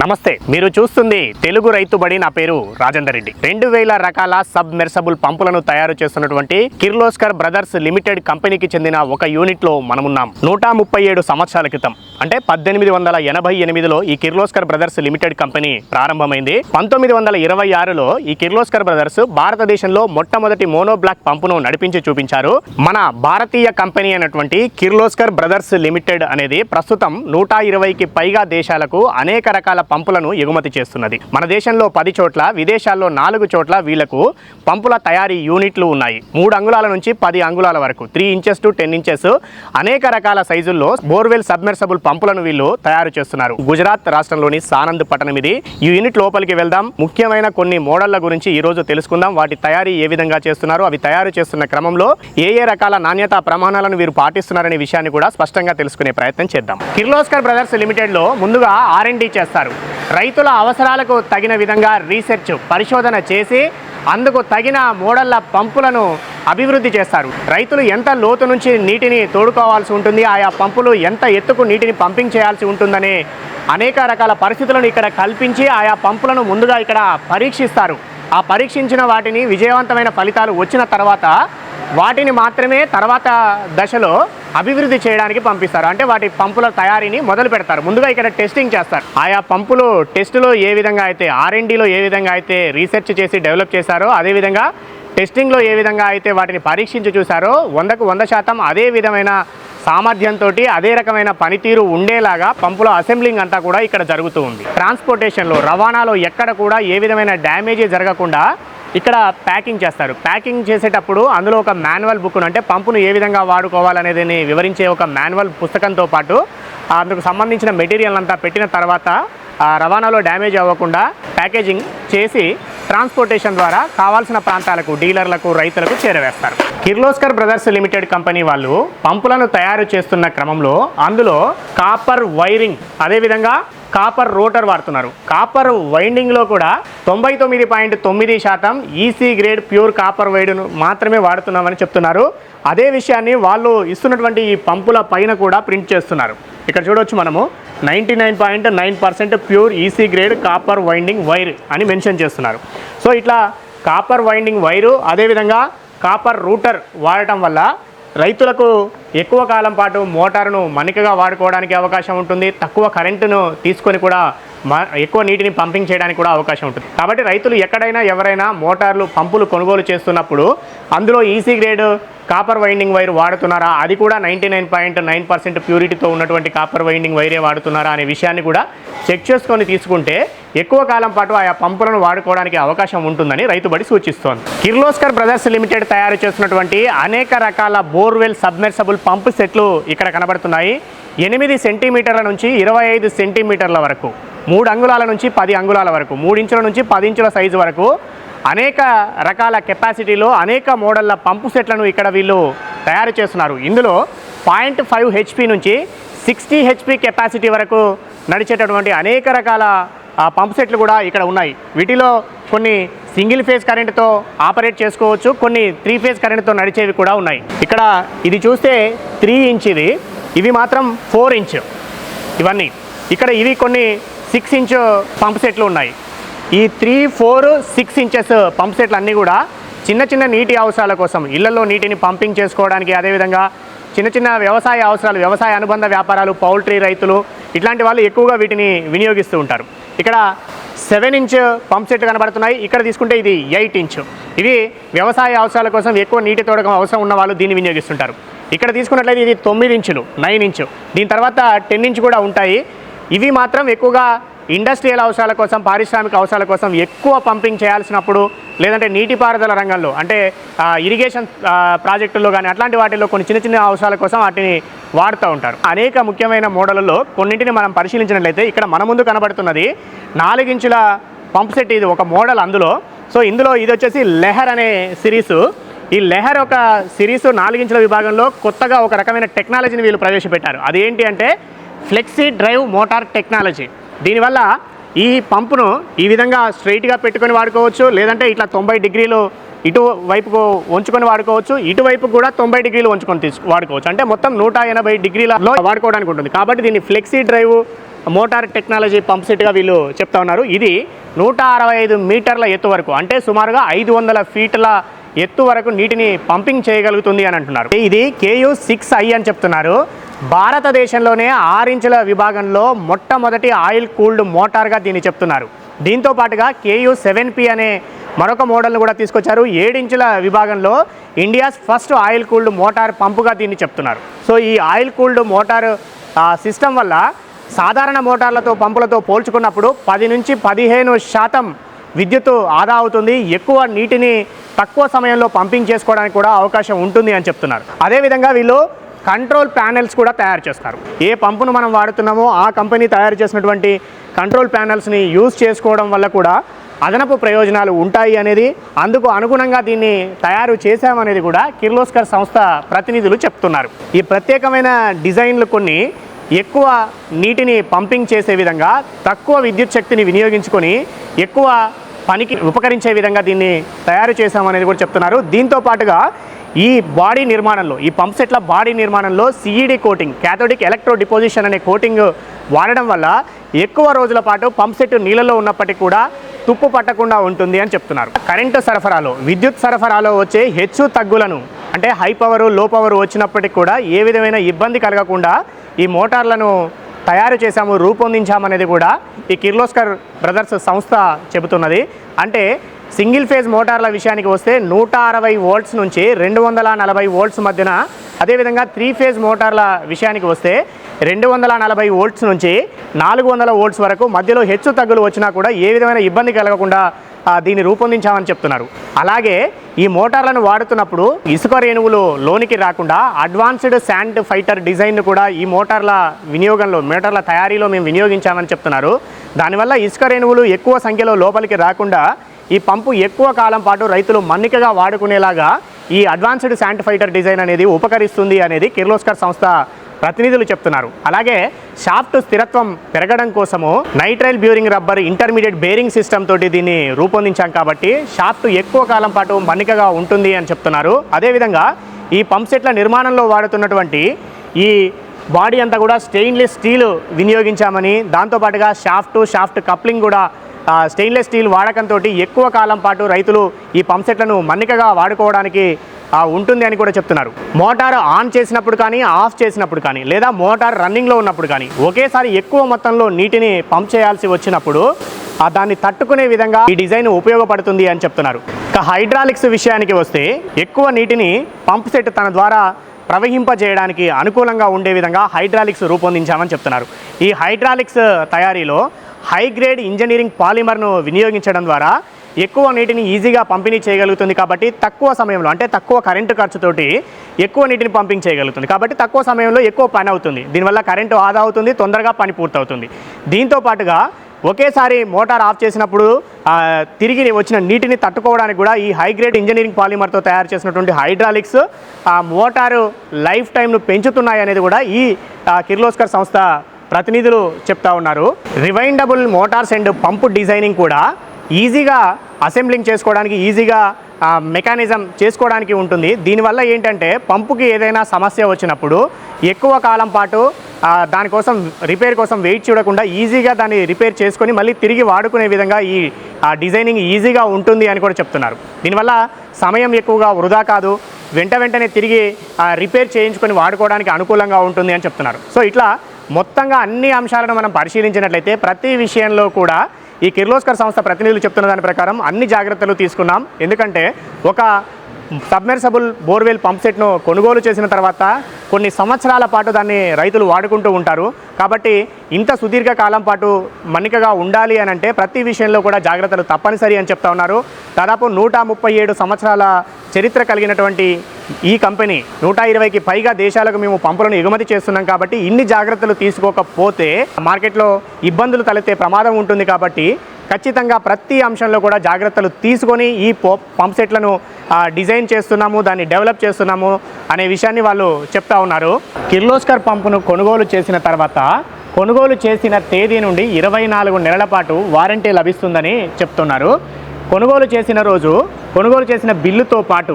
నమస్తే మీరు చూస్తుంది తెలుగు రైతు బడి నా పేరు రాజేందర్ రెడ్డి. రెండు వేల రకాల సబ్ మెర్సబుల్ పంపులను తయారు చేస్తున్నటువంటి కిర్లోస్కర్ బ్రదర్స్ లిమిటెడ్ కంపెనీకి చెందిన ఒక యూనిట్లో మనమున్నాం. నూట ముప్పై ఏడు సంవత్సరాల క్రితం అంటే పద్దెనిమిది వందల ఎనభై ఎనిమిదిలో ఈ కిర్లోస్కర్ బ్రదర్స్ లిమిటెడ్ కంపెనీ ప్రారంభమైంది. పంతొమ్మిది వందల ఇరవై ఆరులో ఈ కిర్లోస్కర్ బ్రదర్స్ భారతదేశంలో మొట్టమొదటి మోనో బ్లాక్ పంపును నడిపించి చూపించారు. మన భారతీయ కంపెనీ అయినటువంటి కిర్లోస్కర్ బ్రదర్స్ లిమిటెడ్ అనేది ప్రస్తుతం నూట ఇరవైకి పైగా దేశాలకు అనేక రకాల పంపులను ఎగుమతి చేస్తున్నది. మన దేశంలో పది చోట్ల విదేశాల్లో నాలుగు చోట్ల వీళ్ళకు పంపుల తయారీ యూనిట్లు ఉన్నాయి. మూడు అంగుళాల నుంచి పది అంగుళాల వరకు three inches to ten inches. అనేక రకాల సైజుల్లో బోర్వెల్ సబ్మెర్సబుల్ పంపులను వీళ్ళు తయారు చేస్తున్నారు. గుజరాత్ రాష్ట్రంలోని సానంద్ పట్టణం ఇది. ఈ యూనిట్ లోపలికి వెళ్దాం. ముఖ్యమైన కొన్ని మోడళ్ళ గురించి ఈ రోజు తెలుసుకుందాం. వాటి తయారీ ఏ విధంగా చేస్తున్నారు? అవి తయారు చేస్తున్న క్రమంలో ఏ ఏ రకాల నాణ్యత ప్రమాణాలను వీరు పాటిస్తున్నారనే విషయాన్ని కూడా స్పష్టంగా తెలుసుకునే ప్రయత్నం చేద్దాం. కిర్లోస్కర్ బ్రదర్స్ లిమిటెడ్లో ముందుగా ఆర్ చేస్తారు. రైతుల అవసరాలకు తగిన విధంగా రీసెర్చ్ పరిశోధన చేసి అందుకు తగిన మోడళ్ళ పంపులను అభివృద్ధి చేస్తారు. రైతులు ఎంత లోతు నుంచి నీటిని తోడుకోవాల్సి ఉంటుంది ఆయా పంపులు ఎంత ఎత్తుకు నీటిని పంపింగ్ చేయాల్సి ఉంటుందనే అనేక రకాల పరిస్థితులను ఇక్కడ కల్పించి ఆయా పంపులను ముందుగా ఇక్కడ పరీక్షిస్తారు. ఆ పరీక్షించిన వాటిని విజయవంతమైన ఫలితాలు వచ్చిన తర్వాత వాటిని మాత్రమే తర్వాత దశలో అభివృద్ధి చేయడానికి పంపిస్తారు. అంటే వాటి పంపుల తయారీని మొదలు పెడతారు. ముందుగా ఇక్కడ టెస్టింగ్ చేస్తారు. ఆయా పంపులు టెస్టులో ఏ విధంగా అయితే ఆర్ఎండిలో ఏ విధంగా అయితే రీసెర్చ్ చేసి డెవలప్ చేశారో అదేవిధంగా టెస్టింగ్లో ఏ విధంగా అయితే వాటిని పరీక్షించి చూశారో వందకు వంద శాతం అదే విధమైన సామర్థ్యంతో అదే రకమైన పనితీరు ఉండేలాగా పంపుల అసెంబ్లింగ్ అంతా కూడా ఇక్కడ జరుగుతూ ఉంది. ట్రాన్స్పోర్టేషన్లో రవాణాలో ఎక్కడ కూడా ఏ విధమైన డ్యామేజీ జరగకుండా ఇక్కడ ప్యాకింగ్ చేస్తారు. ప్యాకింగ్ చేసేటప్పుడు అందులో ఒక మాన్యువల్ బుక్ను అంటే పంపును ఏ విధంగా వాడుకోవాలనేది వివరించే ఒక మాన్యువల్ పుస్తకంతో పాటు అందుకు సంబంధించిన మెటీరియల్ అంతా పెట్టిన తర్వాత ఆ రవాణాలో డ్యామేజ్ అవ్వకుండా ప్యాకేజింగ్ చేసి ట్రాన్స్పోర్టేషన్ ద్వారా కావాల్సిన ప్రాంతాలకు డీలర్లకు రైతులకు చేరవేస్తారు. కిర్లోస్కర్ బ్రదర్స్ లిమిటెడ్ కంపెనీ వాళ్ళు పంపులను తయారు చేస్తున్న క్రమంలో అందులో కాపర్ వైరింగ్ అదేవిధంగా కాపర్ రోటర్ వాడుతున్నారు. కాపర్ వైండింగ్లో కూడా తొంభై తొమ్మిది పాయింట్ తొమ్మిది శాతం ఈసీ గ్రేడ్ ప్యూర్ కాపర్ వైడును మాత్రమే వాడుతున్నామని చెప్తున్నారు. అదే విషయాన్ని వాళ్ళు ఇస్తున్నటువంటి ఈ పంపుల పైన కూడా ప్రింట్ చేస్తున్నారు. ఇక్కడ చూడవచ్చు మనము ninety nine point nine percent pure EC grade copper winding wire అని మెన్షన్ చేస్తున్నారు. సో ఇట్లా కాపర్ వైండింగ్ వైరు అదేవిధంగా కాపర్ రూటర్ వాడటం వల్ల రైతులకు ఎక్కువ కాలం పాటు మోటారును మణికగా వాడుకోవడానికి అవకాశం ఉంటుంది. తక్కువ కరెంటును తీసుకొని కూడా ఎక్కువ నీటిని పంపింగ్ చేయడానికి కూడా అవకాశం ఉంటుంది. కాబట్టి రైతులు ఎక్కడైనా ఎవరైనా మోటార్లు పంపులు కొనుగోలు చేస్తున్నప్పుడు అందులో EC grade copper winding wire వాడుతున్నారా? అది కూడా ninety nine point nine percent ప్యూరిటీతో ఉన్నటువంటి కాపర్ వైండింగ్ వైరే వాడుతున్నారా? అనే విషయాన్ని కూడా చెక్ చేసుకొని తీసుకుంటే ఎక్కువ కాలం పాటు ఆయా పంపులను వాడుకోవడానికి అవకాశం ఉంటుందని రైతుబడి సూచిస్తోంది. కిర్లోస్కర్ బ్రదర్స్ లిమిటెడ్ తయారు చేస్తున్నటువంటి అనేక రకాల బోర్వెల్ సబ్మెర్సబుల్ పంప్ సెట్లు ఇక్కడ కనబడుతున్నాయి. ఎనిమిది సెంటీమీటర్ల నుంచి ఇరవై ఐదు సెంటీమీటర్ల వరకు మూడు అంగుళాల నుంచి పది అంగుళాల వరకు మూడు ఇంచుల నుంచి పది ఇంచుల సైజు వరకు అనేక రకాల కెపాసిటీలో అనేక మోడళ్ళ పంపు సెట్లను ఇక్కడ వీళ్ళు తయారు చేస్తున్నారు. ఇందులో పాయింట్ ఫైవ్ హెచ్పి నుంచి సిక్స్టీ హెచ్పి కెపాసిటీ వరకు నడిచేటటువంటి అనేక రకాల పంప్ సెట్లు కూడా ఇక్కడ ఉన్నాయి. వీటిలో కొన్ని సింగిల్ ఫేజ్ కరెంటుతో ఆపరేట్ చేసుకోవచ్చు. కొన్ని త్రీ ఫేజ్ కరెంటుతో నడిచేవి కూడా ఉన్నాయి. ఇక్కడ ఇది చూస్తే త్రీ ఇంచ్ ఇది. ఇవి మాత్రం ఫోర్ ఇంచ్. ఇవన్నీ. ఇక్కడ ఇవి కొన్ని సిక్స్ ఇంచ్ పంప్ సెట్లు ఉన్నాయి. ఈ three four six inches pump సెట్లు అన్నీ కూడా చిన్న చిన్న నీటి అవసరాల కోసం ఇళ్ళలో నీటిని పంపింగ్ చేసుకోవడానికి అదేవిధంగా చిన్న చిన్న వ్యవసాయ అవసరాలు వ్యవసాయ అనుబంధ వ్యాపారాలు పౌల్ట్రీ రైతులు ఇట్లాంటి వాళ్ళు ఎక్కువగా వీటిని వినియోగిస్తూ ఉంటారు. ఇక్కడ సెవెన్ ఇంచ్ పంప్ సెట్ కనబడుతున్నాయి. ఇక్కడ తీసుకుంటే ఇది ఎయిట్ ఇంచ్. ఇవి వ్యవసాయ అవసరాల కోసం ఎక్కువ నీటి తోడకం అవసరం ఉన్న వాళ్ళు దీన్ని వినియోగిస్తుంటారు. ఇక్కడ తీసుకున్నట్లయితే ఇది తొమ్మిది ఇంచులు నైన్ ఇంచు. దీని తర్వాత టెన్ ఇంచ్ కూడా ఉంటాయి. ఇవి మాత్రం ఎక్కువగా ఇండస్ట్రియల్ అవసరాల కోసం పారిశ్రామిక అవసరాల కోసం ఎక్కువ పంపింగ్ చేయాల్సినప్పుడు లేదంటే నీటిపారుదల రంగంలో అంటే ఇరిగేషన్ ప్రాజెక్టుల్లో కానీ అట్లాంటి వాటిల్లో కొన్ని చిన్న చిన్న అవసరాల కోసం వాటిని వాడుతూ ఉంటారు. అనేక ముఖ్యమైన మోడళ్ళలో కొన్నింటిని మనం పరిశీలించినట్లయితే ఇక్కడ మన ముందు కనబడుతున్నది నాలుగించుల పంప్ సెట్ ఇది ఒక మోడల్ అందులో. సో ఇందులో ఇది వచ్చేసి లెహర్ అనే సిరీసు. ఈ లెహర్ ఒక సిరీస్ నాలుగించుల విభాగంలో కొత్తగా ఒక రకమైన టెక్నాలజీని వీళ్ళు ప్రవేశపెట్టారు. అదేంటి అంటే ఫ్లెక్సీ డ్రైవ్ మోటార్ టెక్నాలజీ. దీనివల్ల ఈ పంపును ఈ విధంగా స్ట్రైట్గా పెట్టుకొని వాడుకోవచ్చు లేదంటే ఇట్లా తొంభై డిగ్రీలు ఇటు వైపుకు వంచుకొని వాడుకోవచ్చు ఇటువైపు కూడా తొంభై డిగ్రీలు ఉంచుకొని తీసు వాడుకోవచ్చు. అంటే మొత్తం నూట ఎనభై డిగ్రీలలో వాడుకోవడానికి ఉంటుంది. కాబట్టి దీన్ని flexi drive motor technology pump సెట్గా వీళ్ళు చెప్తా ఉన్నారు. ఇది నూట అరవై ఐదు మీటర్ల ఎత్తు వరకు అంటే సుమారుగా ఐదు వందల ఫీట్ల ఎత్తు వరకు నీటిని పంపింగ్ చేయగలుగుతుంది అని అంటున్నారు. ఇది కేయు సిక్స్ ఐ అని చెప్తున్నారు. భారతదేశంలోనే ఆరించుల విభాగంలో మొట్టమొదటి ఆయిల్ కూల్డ్ మోటార్గా దీన్ని చెప్తున్నారు. దీంతో పాటుగా కేయు సెవెన్ పి అనే మరొక మోడల్ను కూడా తీసుకొచ్చారు. ఏడించుల విభాగంలో India's first oil cooled motor పంపుగా దీన్ని చెప్తున్నారు. సో ఈ ఆయిల్ కూల్డ్ మోటార్ సిస్టమ్ వల్ల సాధారణ మోటార్లతో పంపులతో పోల్చుకున్నప్పుడు పది నుంచి పదిహేను శాతం విద్యుత్ ఆదా అవుతుంది. ఎక్కువ నీటిని తక్కువ సమయంలో పంపింగ్ చేసుకోవడానికి కూడా అవకాశం ఉంటుంది అని చెప్తున్నారు. అదేవిధంగా వీళ్ళు కంట్రోల్ ప్యానెల్స్ కూడా తయారు చేస్తారు. ఏ పంపును మనం వాడుతున్నామో ఆ కంపెనీ తయారు చేసినటువంటి కంట్రోల్ ప్యానెల్స్ని యూజ్ చేసుకోవడం వల్ల కూడా అదనపు ప్రయోజనాలు ఉంటాయి అనేది అందుకు అనుగుణంగా దీన్ని తయారు చేశామనేది కూడా కిర్లోస్కర్ సంస్థ ప్రతినిధులు చెప్తున్నారు. ఈ ప్రత్యేకమైన డిజైన్లు కొన్ని ఎక్కువ నీటిని పంపింగ్ చేసే విధంగా తక్కువ విద్యుత్ శక్తిని వినియోగించుకొని ఎక్కువ పనికి ఉపకరించే విధంగా దీన్ని తయారు చేశామనేది కూడా చెప్తున్నారు. దీంతో పాటుగా ఈ బాడీ నిర్మాణంలో ఈ పంప్ సెట్ల బాడీ నిర్మాణంలో CED coating cathodic electro deposition అనే కోటింగ్ వాడడం వల్ల ఎక్కువ రోజుల పాటు పంప్ సెట్ నీళ్ళలో ఉన్నప్పటికీ కూడా తుప్పు పట్టకుండా ఉంటుంది అని చెప్తున్నారు. కరెంటు సరఫరాలో విద్యుత్ సరఫరాలో వచ్చే హెచ్చు తగ్గులను అంటే హై పవర్లో పవర్ వచ్చినప్పటికీ కూడా ఏ విధమైన ఇబ్బంది కలగకుండా ఈ మోటార్లను తయారు చేశాము రూపొందించామనేది కూడా ఈ కిర్లోస్కర్ బ్రదర్స్ సంస్థ చెబుతున్నది. అంటే సింగిల్ ఫేజ్ మోటార్ల విషయానికి వస్తే నూట అరవై వోల్ట్స్ నుంచి రెండు వందల నలభై వోల్ట్స్ మధ్యన అదేవిధంగా త్రీ ఫేజ్ మోటార్ల విషయానికి వస్తే రెండు వందల నలభై వోల్ట్స్ నుంచి నాలుగు వందల వోల్ట్స్ వరకు మధ్యలో హెచ్చు తగ్గులు వచ్చినా కూడా ఏ విధమైన ఇబ్బంది కలగకుండా దీన్ని రూపొందించామని చెప్తున్నారు. అలాగే ఈ మోటార్లను వాడుతున్నప్పుడు ఇసుక రేణువులు లోనికి రాకుండా అడ్వాన్స్డ్ శాండ్ ఫైటర్ డిజైన్ను కూడా ఈ మోటార్ల వినియోగంలో మోటార్ల తయారీలో మేము వినియోగించామని చెప్తున్నారు. దానివల్ల ఇసుక రేణువులు ఎక్కువ సంఖ్యలో లోపలికి రాకుండా ఈ పంపు ఎక్కువ కాలం పాటు రైతులు మన్నికగా వాడుకునేలాగా ఈ అడ్వాన్స్డ్ శాంటిఫైటర్ డిజైన్ అనేది ఉపకరిస్తుంది అనేది కిర్లోస్కర్ సంస్థ ప్రతినిధులు చెప్తున్నారు. అలాగే షాఫ్ట్ స్థిరత్వం పెరగడం కోసము nitrile bearing rubber intermediate bearing system తోటి దీన్ని రూపొందించాం కాబట్టి షాఫ్ట్ ఎక్కువ కాలం పాటు మన్నికగా ఉంటుంది అని చెప్తున్నారు. అదేవిధంగా ఈ పంప్ సెట్ల నిర్మాణంలో వాడుతున్నటువంటి ఈ బాడీ అంతా కూడా స్టెయిన్లెస్ స్టీల్ వినియోగించామని దాంతోపాటుగా షాఫ్ట్ షాఫ్ట్ కప్లింగ్ కూడా స్టెయిన్లెస్ స్టీల్ వాడకంతో ఎక్కువ కాలం పాటు రైతులు ఈ పంప్ సెట్లను మన్నికగా వాడుకోవడానికి ఉంటుంది అని కూడా చెప్తున్నారు. మోటార్ ఆన్ చేసినప్పుడు కానీ ఆఫ్ చేసినప్పుడు కానీ లేదా మోటార్ రన్నింగ్లో ఉన్నప్పుడు కానీ ఒకేసారి ఎక్కువ మొత్తంలో నీటిని పంప్ చేయాల్సి వచ్చినప్పుడు దాన్ని తట్టుకునే విధంగా ఈ డిజైన్ ఉపయోగపడుతుంది అని చెప్తున్నారు. ఇక హైడ్రాలిక్స్ విషయానికి వస్తే ఎక్కువ నీటిని పంప్ సెట్ తన ద్వారా ప్రవహింపజేయడానికి అనుకూలంగా ఉండే విధంగా హైడ్రాలిక్స్ రూపొందించామని చెప్తున్నారు. ఈ హైడ్రాలిక్స్ తయారీలో హై గ్రేడ్ ఇంజనీరింగ్ పాలిమర్ను వినియోగించడం ద్వారా ఎక్కువ నీటిని ఈజీగా పంపిణీ చేయగలుగుతుంది కాబట్టి తక్కువ సమయంలో అంటే తక్కువ కరెంటు ఖర్చుతోటి ఎక్కువ నీటిని పంపింగ్ చేయగలుగుతుంది. కాబట్టి తక్కువ సమయంలో ఎక్కువ పని అవుతుంది. దీనివల్ల కరెంటు ఆదా అవుతుంది తొందరగా పని పూర్తవుతుంది. దీంతో పాటుగా ఒకేసారి మోటార్ ఆఫ్ చేసినప్పుడు తిరిగి వచ్చిన నీటిని తట్టుకోవడానికి కూడా ఈ హై గ్రేడ్ ఇంజనీరింగ్ పాలిమర్తో తయారు చేసినటువంటి హైడ్రాలిక్స్ ఆ మోటారు లైఫ్ టైంను పెంచుతున్నాయి అనేది కూడా ఈ కిర్లోస్కర్ సంస్థ ప్రతినిధులు చెప్తా ఉన్నారు. Rewindable motors and pump designing కూడా ఈజీగా అసెంబ్లింగ్ చేసుకోవడానికి ఈజీగా మెకానిజం చేసుకోవడానికి ఉంటుంది. దీనివల్ల ఏంటంటే పంపుకి ఏదైనా సమస్య వచ్చినప్పుడు ఎక్కువ కాలం పాటు దానికోసం రిపేర్ కోసం వెయిట్ చూడకుండా ఈజీగా దాన్ని రిపేర్ చేసుకొని మళ్ళీ తిరిగి వాడుకునే విధంగా ఈ డిజైనింగ్ ఈజీగా ఉంటుంది అని కూడా చెప్తున్నారు. దీనివల్ల సమయం ఎక్కువగా వృధా కాదు. వెంట వెంటనే తిరిగి రిపేర్ చేయించుకొని వాడుకోవడానికి అనుకూలంగా ఉంటుంది అని చెప్తున్నారు. సో ఇట్లా మొత్తంగా అన్ని అంశాలను మనం పరిశీలించినట్లయితే ప్రతి విషయంలో కూడా ఈ కిర్లోస్కర్ సంస్థ ప్రతినిధులు చెప్తున్న దాని ప్రకారం అన్ని జాగ్రత్తలు తీసుకున్నాం. ఎందుకంటే ఒక సబ్మెర్సబుల్ బోర్వెల్ పంప్ సెట్ను కొనుగోలు చేసిన తర్వాత కొన్ని సంవత్సరాల పాటు దాన్ని రైతులు వాడుకుంటూ ఉంటారు. కాబట్టి ఇంత సుదీర్ఘ కాలం పాటు మన్నికగా ఉండాలి అని అంటే ప్రతి విషయంలో కూడా జాగ్రత్తలు తప్పనిసరి అని చెప్తా ఉన్నారు. దాదాపు నూట ముప్పై ఏడు సంవత్సరాల చరిత్ర కలిగినటువంటి ఈ కంపెనీ నూట ఇరవైకి పైగా దేశాలకు మేము పంపులను ఎగుమతి చేస్తున్నాం కాబట్టి ఇన్ని జాగ్రత్తలు తీసుకోకపోతే మార్కెట్లో ఇబ్బందులు తలెత్తే ప్రమాదం ఉంటుంది కాబట్టి ఖచ్చితంగా ప్రతి అంశంలో కూడా జాగ్రత్తలు తీసుకొని ఈ పంప్ సెట్లను డిజైన్ చేస్తున్నాము దాన్ని డెవలప్ చేస్తున్నాము అనే విషయాన్ని వాళ్ళు చెప్తా ఉన్నారు. కిర్లోస్కర్ పంపును కొనుగోలు చేసిన తర్వాత కొనుగోలు చేసిన తేదీ నుండి ఇరవై నాలుగు నెలల పాటు వారంటీ లభిస్తుందని చెప్తున్నారు. కొనుగోలు చేసిన రోజు కొనుగోలు చేసిన బిల్లుతో పాటు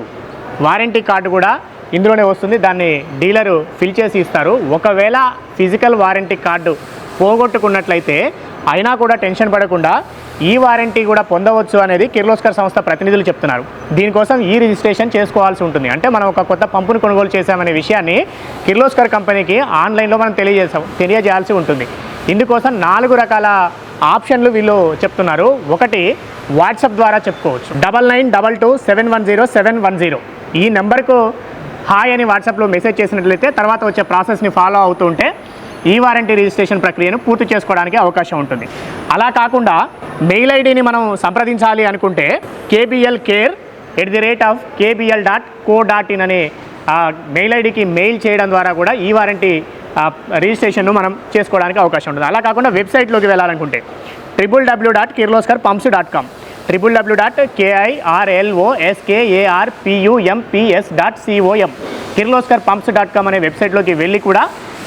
వారంటీ కార్డు కూడా ఇందులోనే వస్తుంది. దాన్ని డీలరు ఫిల్ చేసి ఇస్తారు. ఒకవేళ ఫిజికల్ వారంటీ కార్డు పోగొట్టుకున్నట్లయితే అయినా కూడా టెన్షన్ పడకుండా ఈ వారంటీ కూడా పొందవచ్చు అనేది కిర్లోస్కర్ సంస్థ ప్రతినిధులు చెప్తున్నారు. దీనికోసం ఈ రిజిస్ట్రేషన్ చేసుకోవాల్సి ఉంటుంది. అంటే మనం ఒక కొత్త పంపును కొనుగోలు చేశామనే విషయాన్ని కిర్లోస్కర్ కంపెనీకి ఆన్లైన్లో మనం తెలియజేసాం తెలియజేయాల్సి ఉంటుంది. ఇందుకోసం నాలుగు రకాల ఆప్షన్లు వీళ్ళు చెప్తున్నారు. ఒకటి వాట్సాప్ ద్వారా చెప్పుకోవచ్చు. Double nine double two seven one zero seven one zero. ఈ నెంబర్కు హాయ్ అని వాట్సాప్లో మెసేజ్ చేసినట్లయితే తర్వాత వచ్చే ప్రాసెస్ని ఫాలో అవుతూ ఉంటే ఈ వారంటీ రిజిస్ట్రేషన్ ప్రక్రియను పూర్తి చేసుకోవడానికి అవకాశం ఉంటుంది. అలా కాకుండా మెయిల్ ఐడిని మనం సంప్రదించాలి అనుకుంటే KBL care at the rate of KBL dot co dot in అనే మెయిల్ ఐడికి మెయిల్ చేయడం ద్వారా కూడా ఈ వారంటీ రిజిస్ట్రేషన్ను మనం చేసుకోవడానికి అవకాశం ఉంటుంది. అలా కాకుండా వెబ్సైట్లోకి వెళ్ళాలనుకుంటే triple W dot Kirloskar pumps dot com triple W dot కేఐఆర్ఎల్ఓఎస్కేఏఆర్పియుఎంపిఎస్ dot COM Kirloskar pumps dot com అనే వెబ్సైట్లోకి వెళ్ళి కూడా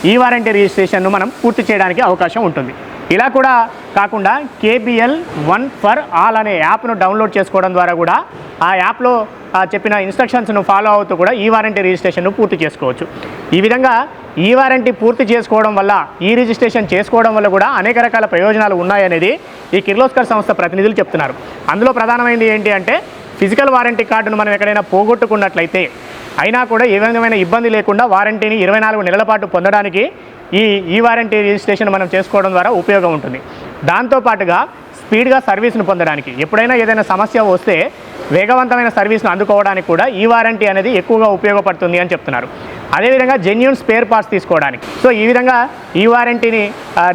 ఈ వారంటీ రిజిస్ట్రేషన్ను మనం పూర్తి చేయడానికి అవకాశం ఉంటుంది. ఇలా కూడా కాకుండా కేబిఎల్ వన్ ఫర్ ఆల్ అనే యాప్ను డౌన్లోడ్ చేసుకోవడం ద్వారా కూడా ఆ యాప్లో చెప్పిన ఇన్స్ట్రక్షన్స్ను ఫాలో అవుతూ కూడా ఈ వారంటీ రిజిస్ట్రేషన్ను పూర్తి చేసుకోవచ్చు. ఈ విధంగా ఈ వారంటీ పూర్తి చేసుకోవడం వల్ల ఈ రిజిస్ట్రేషన్ చేసుకోవడం వల్ల కూడా అనేక రకాల ప్రయోజనాలు ఉన్నాయనేది ఈ కిర్లోస్కర్ సంస్థ ప్రతినిధులు చెప్తున్నారు. అందులో ప్రధానమైనది ఏంటి అంటే ఫిజికల్ వారంటీ కార్డును మనం ఎక్కడైనా పోగొట్టుకున్నట్లయితే అయినా కూడా ఏ విధమైన ఇబ్బంది లేకుండా వారంటీని ఇరవై నాలుగు నెలల పాటు పొందడానికి ఈ ఈ వారంటీ రిజిస్ట్రేషన్ మనం చేసుకోవడం ద్వారా ఉపయోగం ఉంటుంది. దాంతోపాటుగా స్పీడ్గా సర్వీస్ను పొందడానికి ఎప్పుడైనా ఏదైనా సమస్య వస్తే వేగవంతమైన సర్వీస్ను అందుకోవడానికి కూడా ఈ వారంటీ అనేది ఎక్కువగా ఉపయోగపడుతుంది అని చెప్తున్నారు. అదేవిధంగా జెన్యున్ స్పేర్ పార్ట్స్ తీసుకోవడానికి. సో ఈ విధంగా ఈ వారంటీని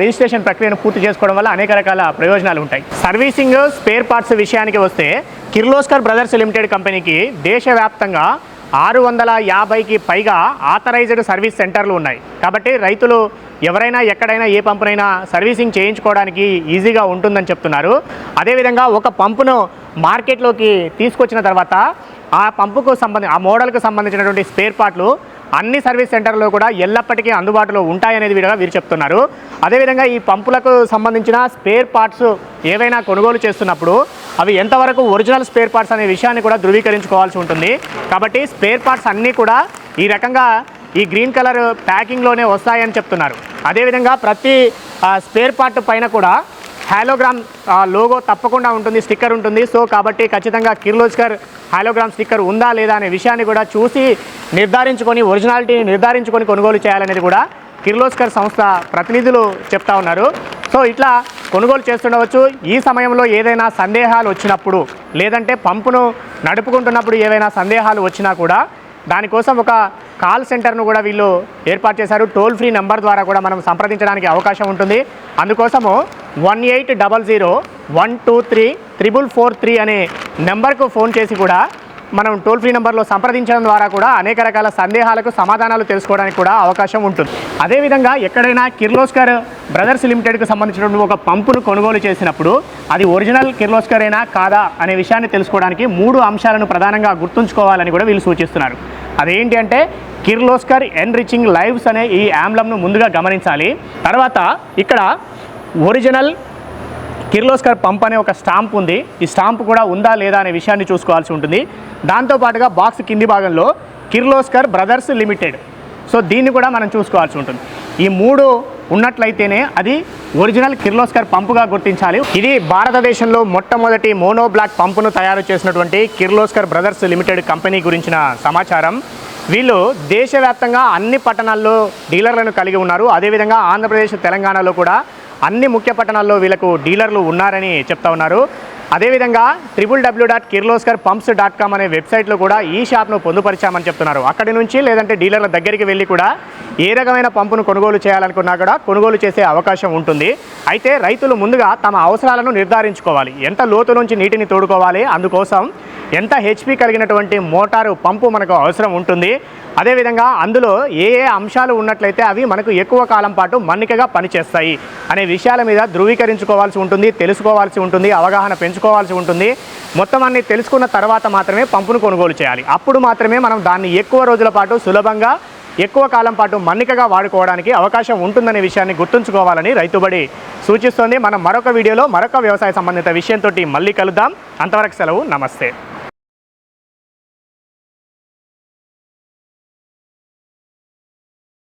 రిజిస్ట్రేషన్ ప్రక్రియను పూర్తి చేసుకోవడం వల్ల అనేక రకాల ప్రయోజనాలు ఉంటాయి. సర్వీసింగ్ స్పేర్ పార్ట్స్ విషయానికి వస్తే కిర్లోస్కర్ బ్రదర్స్ లిమిటెడ్ కంపెనీకి దేశవ్యాప్తంగా ఆరు వందల యాభైకి పైగా ఆథరైజ్డ్ సర్వీస్ సెంటర్లు ఉన్నాయి. కాబట్టి రైతులు ఎవరైనా ఎక్కడైనా ఏ పంపునైనా సర్వీసింగ్ చేయించుకోవడానికి ఈజీగా ఉంటుందని చెప్తున్నారు. అదేవిధంగా ఒక పంపును మార్కెట్లోకి తీసుకొచ్చిన తర్వాత ఆ పంపుకు సంబంధి ఆ మోడల్కు సంబంధించినటువంటి స్పేర్ పార్ట్లు అన్ని సర్వీస్ సెంటర్లో కూడా ఎల్లప్పటికీ అందుబాటులో ఉంటాయనేది వీరుగా వీరు చెప్తున్నారు. అదేవిధంగా ఈ పంపులకు సంబంధించిన స్పేర్ పార్ట్స్ ఏవైనా కొనుగోలు చేస్తున్నప్పుడు అవి ఎంతవరకు ఒరిజినల్ స్పేర్ పార్ట్స్ అనే విషయాన్ని కూడా ధృవీకరించుకోవాల్సి ఉంటుంది. కాబట్టి స్పేర్ పార్ట్స్ అన్నీ కూడా ఈ రకంగా ఈ గ్రీన్ కలర్ ప్యాకింగ్లోనే వస్తాయని చెప్తున్నారు. అదేవిధంగా ప్రతి స్పేర్ పార్ట్ పైన కూడా హాలోగ్రామ్ లోగో తప్పకుండా ఉంటుంది స్టిక్కర్ ఉంటుంది. సో కాబట్టి ఖచ్చితంగా కిర్లోస్కర్ హాలోగ్రామ్ స్టిక్కర్ ఉందా లేదా అనే విషయాన్ని కూడా చూసి నిర్ధారించుకొని ఒరిజినాలిటీని నిర్ధారించుకొని కొనుగోలు చేయాలనేది కూడా కిర్లోస్కర్ సంస్థ ప్రతినిధులు చెప్తా ఉన్నారు. సో ఇట్లా కొనుగోలు చేస్తుండవచ్చు. ఈ సమయంలో ఏదైనా సందేహాలు వచ్చినప్పుడు లేదంటే పంపును నడుపుకుంటున్నప్పుడు ఏవైనా సందేహాలు వచ్చినా కూడా దానికోసం ఒక కాల్ సెంటర్ను కూడా వీళ్ళు ఏర్పాటు చేశారు. టోల్ ఫ్రీ నెంబర్ ద్వారా కూడా మనం సంప్రదించడానికి అవకాశం ఉంటుంది. అందుకోసము one eight double zero one two three triple four three అనే నెంబర్కు ఫోన్ చేసి కూడా మనం టోల్ ఫ్రీ నెంబర్లో సంప్రదించడం ద్వారా కూడా అనేక రకాల సందేహాలకు సమాధానాలు తెలుసుకోవడానికి కూడా అవకాశం ఉంటుంది. అదేవిధంగా ఎక్కడైనా కిర్లోస్కర్ బ్రదర్స్ లిమిటెడ్కి సంబంధించినటువంటి ఒక పంపును కొనుగోలు చేసినప్పుడు అది ఒరిజినల్ కిర్లోస్కర్ అయినా కాదా అనే విషయాన్ని తెలుసుకోవడానికి మూడు అంశాలను ప్రధానంగా గుర్తుంచుకోవాలని కూడా వీళ్ళు సూచిస్తున్నారు. అదేంటి అంటే కిర్లోస్కర్ ఎన్రిచింగ్ లైవ్స్ అనే ఈ ఆమ్లంను ముందుగా గమనించాలి. తర్వాత ఇక్కడ ఒరిజినల్ కిర్లోస్కర్ పంప్ అనే ఒక స్టాంప్ ఉంది. ఈ స్టాంప్ కూడా ఉందా లేదా అనే విషయాన్ని చూసుకోవాల్సి ఉంటుంది. దాంతోపాటుగా బాక్స్ కింది భాగంలో కిర్లోస్కర్ బ్రదర్స్ లిమిటెడ్. సో దీన్ని కూడా మనం చూసుకోవాల్సి ఉంటుంది. ఈ మూడు ఉన్నట్లయితేనే అది ఒరిజినల్ కిర్లోస్కర్ పంపుగా గుర్తించాలి. ఇది భారతదేశంలో మొట్టమొదటి మోనో బ్లాక్ పంపును తయారు చేసినటువంటి కిర్లోస్కర్ బ్రదర్స్ లిమిటెడ్ కంపెనీ గురించిన సమాచారం. వీళ్ళు దేశవ్యాప్తంగా అన్ని పట్టణాల్లో డీలర్లను కలిగి ఉన్నారు. అదేవిధంగా ఆంధ్రప్రదేశ్ తెలంగాణలో కూడా అన్ని ముఖ్య పట్టణాల్లో వీళ్ళకు డీలర్లు ఉన్నారని చెప్తా ఉన్నారు. అదేవిధంగా triple W dot Kirloskar pumps dot com అనే వెబ్సైట్లో కూడా ఈ షాప్ను పొందుపరిచామని చెప్తున్నారు. అక్కడి నుంచి లేదంటే డీలర్ల దగ్గరికి వెళ్ళి కూడా ఏ రకమైన పంపును కొనుగోలు చేయాలనుకున్నా కూడా కొనుగోలు చేసే అవకాశం ఉంటుంది. అయితే రైతులు ముందుగా తమ అవసరాలను నిర్ధారించుకోవాలి. ఎంత లోతు నుంచి నీటిని తోడుకోవాలి? అందుకోసం ఎంత హెచ్పి కలిగినటువంటి మోటారు పంపు మనకు అవసరం ఉంటుంది. అదేవిధంగా అందులో ఏ ఏ అంశాలు ఉన్నట్లయితే అవి మనకు ఎక్కువ కాలం పాటు మన్నికగా పనిచేస్తాయి. అనే విషయాల మీద ధృవీకరించుకోవాల్సి ఉంటుంది తెలుసుకోవాల్సి ఉంటుంది అవగాహన తెలుసుకోవాల్సి ఉంటుంది. మొత్తం అన్ని తెలుసుకున్న తర్వాత మాత్రమే పంపును కొనుగోలు చేయాలి. అప్పుడు మాత్రమే మనం దాన్ని ఎక్కువ రోజుల పాటు సులభంగా ఎక్కువ కాలం పాటు మన్నికగా వాడుకోవడానికి అవకాశం ఉంటుందనే విషయాన్ని గుర్తుంచుకోవాలని రైతుబడి సూచిస్తోంది. మనం మరొక వీడియోలో మరొక వ్యవసాయ సంబంధిత విషయంతో మళ్ళీ కలుద్దాం. అంతవరకు సెలవు. నమస్తే.